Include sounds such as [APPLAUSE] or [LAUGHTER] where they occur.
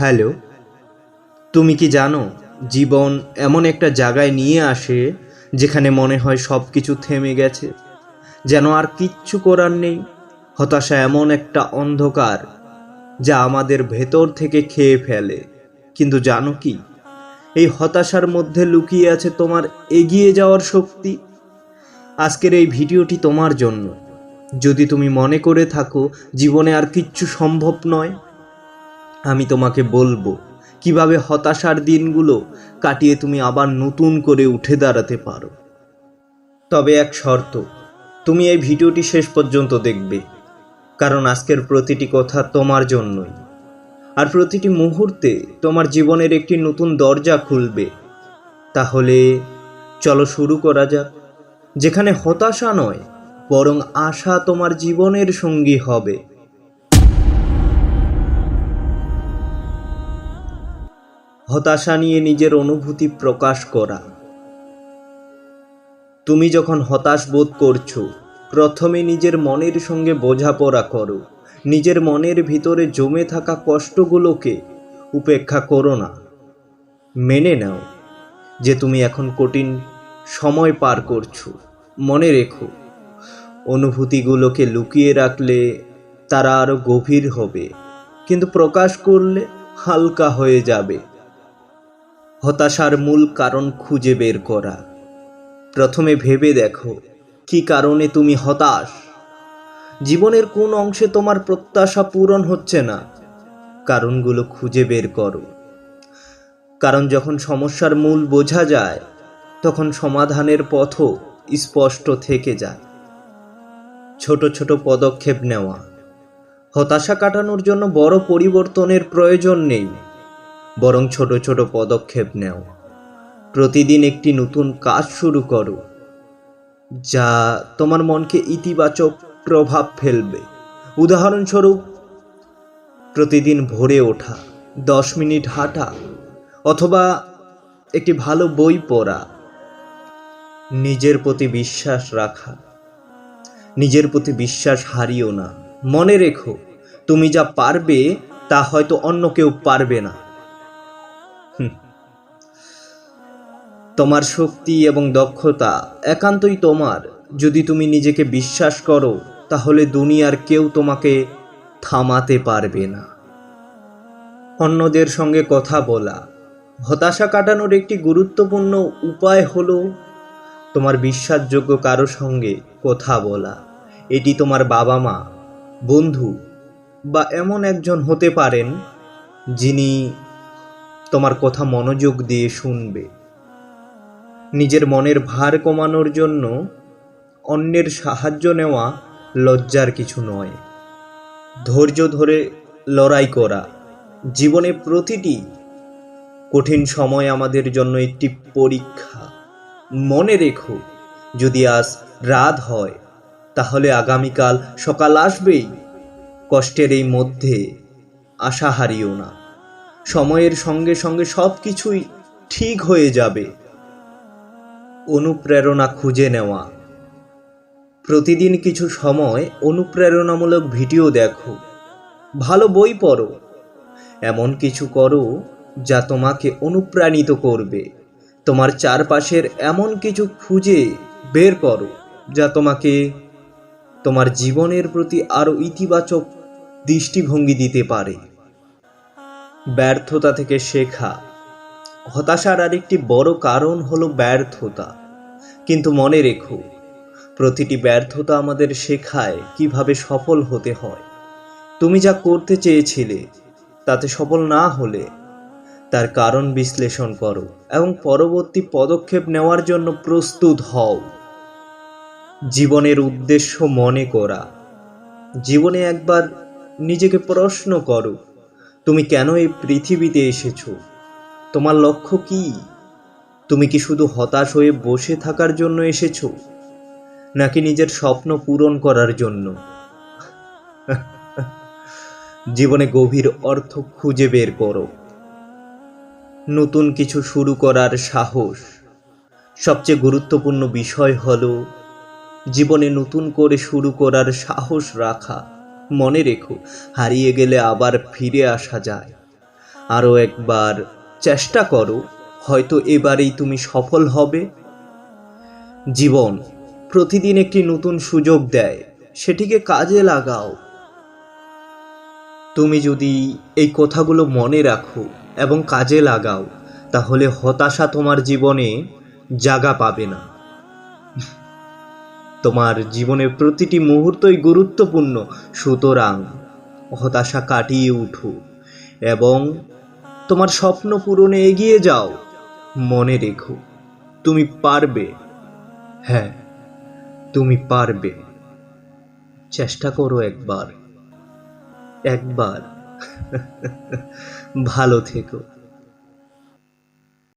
Hello, তুমি কি জানো, জীবন এমন একটা জায়গায় নিয়ে আসে যেখানে মনে হয় সব কিছু থেমে গেছে, যেন আর কিচ্ছু করার নেই। হতাশা এমন একটা অন্ধকার যা আমাদের ভেতর থেকে খেয়ে ফেলে। কিন্তু জানো কি, এই হতাশার মধ্যে লুকিয়ে আছে তোমার এগিয়ে যাওয়ার শক্তি। আজকের এই ভিডিওটি তোমার জন্য। যদি তুমি মনে করে থাকো, জীবনে আর কিচ্ছু সম্ভব নয় আমি তোমাকে বলব, কীভাবে হতাশার দিনগুলো কাটিয়ে তুমি আবার নতুন করে উঠে দাঁড়াতে পারো। তবে এক শর্ত, তুমি এই ভিডিওটি শেষ পর্যন্ত দেখবে, কারণ আজকের প্রতিটি কথা তোমার জন্যই। আর প্রতিটি মুহূর্তে তোমার জীবনের একটি নতুন দরজা খুলবে। তাহলে চলো শুরু করা যাক, যেখানে হতাশা নয়, বরং আশা তোমার জীবনের সঙ্গী হবে। হতাশা নিয়ে নিজের অনুভূতি প্রকাশ করা। তুমি যখন হতাশ বোধ করছ, প্রথমে নিজের মনের সঙ্গে বোঝাপড়া করো। নিজের মনের ভিতরে জমে থাকা কষ্টগুলোকে উপেক্ষা করো না। মেনে নাও যে তুমি এখন কঠিন সময় পার করছ। মনে রেখো, অনুভূতিগুলোকে লুকিয়ে রাখলে তারা আরও গভীর হবে, কিন্তু প্রকাশ করলে হালকা হয়ে যাবে। হতাশার মূল কারণ খুঁজে বের করা। প্রথমে ভেবে দেখো, কি কারণে তুমি হতাশ? জীবনের কোন অংশে তোমার প্রত্যাশা পূরণ হচ্ছে না? কারণগুলো খুঁজে বের করো। কারণ যখন সমস্যার মূল বোঝা যায়, তখন সমাধানের পথও স্পষ্ট থেকে যায়। ছোট ছোট পদক্ষেপ নেওয়া। হতাশা কাটানোর জন্য বড় পরিবর্তনের প্রয়োজন নেই। বরং ছোট ছোট পদক্ষেপ নেও। প্রতিদিন একটি নতুন কাজ শুরু করো, যা তোমার মনকে ইতিবাচক প্রভাব ফেলবে। উদাহরণস্বরূপ, প্রতিদিন ভোরে ওঠা, দশ মিনিট হাঁটা, অথবা একটি ভালো বই পড়া। নিজের প্রতি বিশ্বাস রাখা, নিজের প্রতি বিশ্বাস হারিও না। মনে রেখো, তুমি যা পারবে তা হয়তো অন্য কেউ পারবে না। তোমার শক্তি এবং দক্ষতা একান্তই তোমার। যদি তুমি নিজেকে বিশ্বাস করো, তাহলে দুনিয়ার কেউ তোমাকে থামাতে পারবে না। অন্যদের সঙ্গে কথা বলা। হতাশা কাটানোর একটি গুরুত্বপূর্ণ উপায় হল তোমার বিশ্বাসযোগ্য কারও সঙ্গে কথা বলা। এটি তোমার বাবা মা বন্ধু বা এমন একজন হতে পারেন যিনি তোমার কথা মনোযোগ দিয়ে শুনবে। নিজের মনের ভার কমানোর জন্য অন্যের সাহায্য নেওয়া লজ্জার কিছু নয়। ধৈর্য ধরে লড়াই করা। জীবনে প্রতিটি কঠিন সময় আমাদের জন্য একটি পরীক্ষা। মনে রেখো, যদি আজ রাত হয়, তাহলে আগামীকাল সকাল আসবেই। কষ্টের এই মধ্যে আশা হারিও না। সময়ের সঙ্গে সঙ্গে সব কিছুই ঠিক হয়ে যাবে। অনুপ্রেরণা খুঁজে নেওয়া। প্রতিদিন কিছু সময় অনুপ্রেরণামূলক ভিডিও দেখো। ভালো বই পড়ো। এমন কিছু করো যা তোমাকে অনুপ্রাণিত করবে। তোমার চারপাশের এমন কিছু খুঁজে বের করো যা তোমাকে তোমার জীবনের প্রতি আরও ইতিবাচক দৃষ্টিভঙ্গি দিতে পারে। ব্যর্থতা থেকে শেখা। হতাশার আরেকটি বড় কারণ হলো ব্যর্থতা। কিন্তু মনে রেখো, প্রতিটি ব্যর্থতা আমাদের শেখায় কীভাবে সফল হতে হয়। তুমি যা করতে চেয়েছিলে, তাতে সফল না হলে তার কারণ বিশ্লেষণ করো এবং পরবর্তী পদক্ষেপ নেওয়ার জন্য প্রস্তুত হও। জীবনের উদ্দেশ্য মনে করা। জীবনে একবার নিজেকে প্রশ্ন করো, তুমি কেন এই পৃথিবীতে এসেছ? তোমার লক্ষ্য কি? তুমি কি শুধু হতাশ হয়ে বসে থাকার জন্য এসেছ, নাকি নিজের স্বপ্ন পূরণ করার জন্য? [LAUGHS] জীবনে গভীর অর্থ খুঁজে বের করো। নতুন কিছু শুরু করার সাহস। সবচেয়ে গুরুত্বপূর্ণ বিষয় হলো জীবনে নতুন করে শুরু করার সাহস রাখা। মনে রেখো, হারিয়ে গেলে আবার ফিরে আসা যায়। আরও একবার চেষ্টা করো, হয়তো এবারেই তুমি সফল হবে। জীবন, প্রতিদিন একটি নতুন সুযোগ দেয়, সেটিকে কাজে লাগাও। তুমি যদি এই কথাগুলো মনে রাখো এবং কাজে লাগাও, তাহলে হতাশা তোমার জীবনে জাগা পাবে না। তোমার জীবনের প্রতিটি মুহূর্তই গুরুত্বপূর্ণ, সুতরাং হতাশা কাটিয়ে উঠো এবং তোমার স্বপ্ন পূরণে এগিয়ে যাও। মনে রেখো, তুমি পারবে। হ্যাঁ তুমি পারবে। চেষ্টা করো একবার। একবার। ভালো থেকো।